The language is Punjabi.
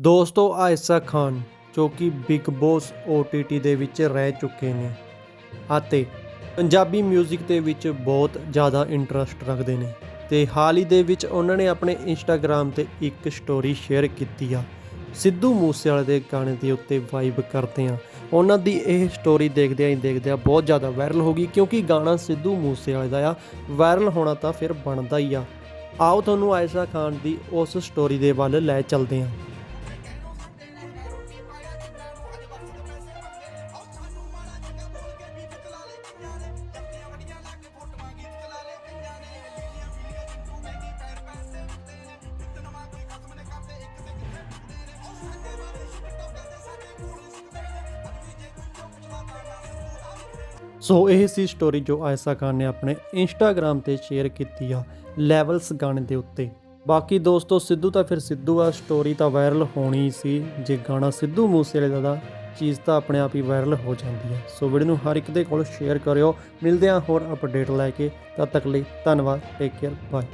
ਦੋਸਤੋ ਆਇਸਾ ਖਾਨ ਜੋ ਕਿ ਬਿਗ ਬੌਸ OTT ਦੇ ਵਿੱਚ ਰਹਿ ਚੁੱਕੇ ਨੇ ਅਤੇ ਪੰਜਾਬੀ 뮤직 ਦੇ ਵਿੱਚ ਬਹੁਤ ਜ਼ਿਆਦਾ ਇੰਟਰਸਟ ਰੱਖਦੇ ਨੇ ਤੇ ਹਾਲ ਹੀ ਦੇ ਵਿੱਚ ਉਹਨਾਂ ਨੇ ਆਪਣੇ ਇੰਸਟਾਗ੍ਰam ਤੇ ਇੱਕ ਸਟੋਰੀ ਸ਼ੇਅਰ ਕੀਤੀ ਆ। ਸਿੱਧੂ ਮੂਸੇਵਾਲੇ ਦੇ ਗਾਣੇ ਦੇ ਉੱਤੇ ਵਾਈਬ ਕਰਦੇ ਆ। ਉਹਨਾਂ ਦੀ ਇਹ ਸਟੋਰੀ ਦੇਖਦਿਆਂ ਹੀ ਦੇਖਦਿਆਂ ਬਹੁਤ ਜ਼ਿਆਦਾ ਵਾਇਰਲ ਹੋ ਗਈ ਕਿਉਂਕਿ ਗਾਣਾ ਸਿੱਧੂ ਮੂਸੇਵਾਲੇ ਦਾ ਆ। ਵਾਇਰਲ ਹੋਣਾ ਤਾਂ ਫਿਰ ਬਣਦਾ ਹੀ ਆ। ਆਓ ਤੁਹਾਨੂੰ ਆਇਸ਼ਾ ਖਾਨ ਦੀ ਉਸ ਸਟੋਰੀ ਦੇ ਵੱਲ ਲੈ ਚੱਲਦੇ ਹਾਂ ਸੋ ਇਹ ਸੀ ਸਟੋਰੀ ਜੋ ਆਇਸਾ ਖਾਨ ਨੇ ਆਪਣੇ ਇੰਸਟਾਗ੍ਰam ਤੇ ਸ਼ੇਅਰ ਕੀਤੀ ਆ ਲੈਵਲਸ ਗਾਣੇ ਦੇ ਉੱਤੇ। ਬਾਕੀ ਦੋਸਤੋ, ਸਿੱਧੂ ਤਾਂ ਫਿਰ ਸਿੱਧੂ ਆ ਸਟੋਰੀ ਤਾਂ ਵਾਇਰਲ ਹੋਣੀ ਸੀ। ਜੇ ਗਾਣਾ ਸਿੱਧੂ ਮੂਸੇਵਾਲੇ ਦਾ ਦਾ ਚੀਜ਼ ਤਾਂ ਆਪਣੇ ਆਪ ਹੀ ਵਾਇਰਲ ਹੋ ਜਾਂਦੀ ਹੈ ਸੋ ਵੀਡੀਓ ਨੂੰ ਹਰ ਇੱਕ ਦੇ ਕੋਲ ਸ਼ੇਅਰ ਕਰਿਓ। ਮਿਲਦੇ ਹਾਂ ਹੋਰ ਅਪਡੇਟ ਲੈ ਕੇ। ਤਦ ਤੱਕ ਲਈ ਧੰਨਵਾਦ। Take care bye